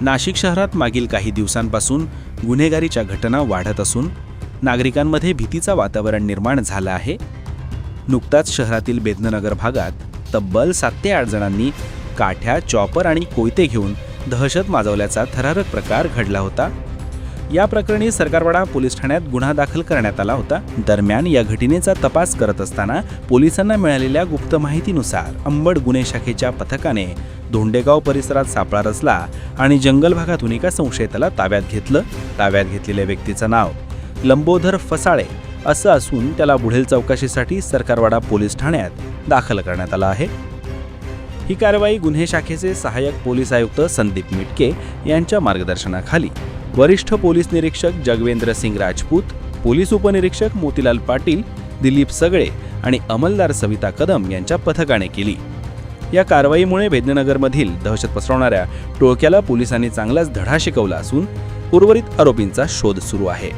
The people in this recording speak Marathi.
नाशिक शहरात मागील काही दिवसांपासून गुन्हेगारीच्या घटना वाढत असून नागरिकांमध्ये भीतीचं वातावरण निर्माण झालं आहे. नुकताच शहरातील बेदनगर भागात तब्बल सात ते आठ जणांनी काठ्या चॉपर आणि कोयते घेऊन दहशत माजवल्याचा थरारक प्रकार घडला होता. या प्रकरणी सरकारवाडा पोलीस ठाण्यात गुन्हा दाखल करण्यात आला होता. दरम्यान या घटनेचा तपास करत असताना पोलिसांना मिळालेल्या गुप्त माहितीनुसार अंबड गुन्हे शाखेच्या पथकाने धोंडेगाव परिसरात सापळा रचला आणि जंगल भागातून एका संशयिताला ताब्यात घेतलं. ताब्यात घेतलेल्या व्यक्तीचं नाव लंबोधर फसाळे असं असून त्याला पुढील चौकशीसाठी सरकारवाडा पोलीस ठाण्यात दाखल करण्यात आलं आहे. ही कारवाई गुन्हे शाखेचे सहाय्यक पोलीस आयुक्त संदीप मिटके यांच्या मार्गदर्शनाखाली. वरिष्ठ पोलीस निरीक्षक जगवेंद्र सिंग राजपूत पोलीस उपनिरीक्षक मोतीलाल पाटील दिलीप सगळे आणि अंमलदार सविता कदम यांच्या पथकाने केली. या कारवाईमुळे भेदनगरमधील दहशत पसरवणाऱ्या टोळक्याला पोलिसांनी चांगलाच धडा शिकवला असून उर्वरित आरोपींचा शोध सुरू आहे.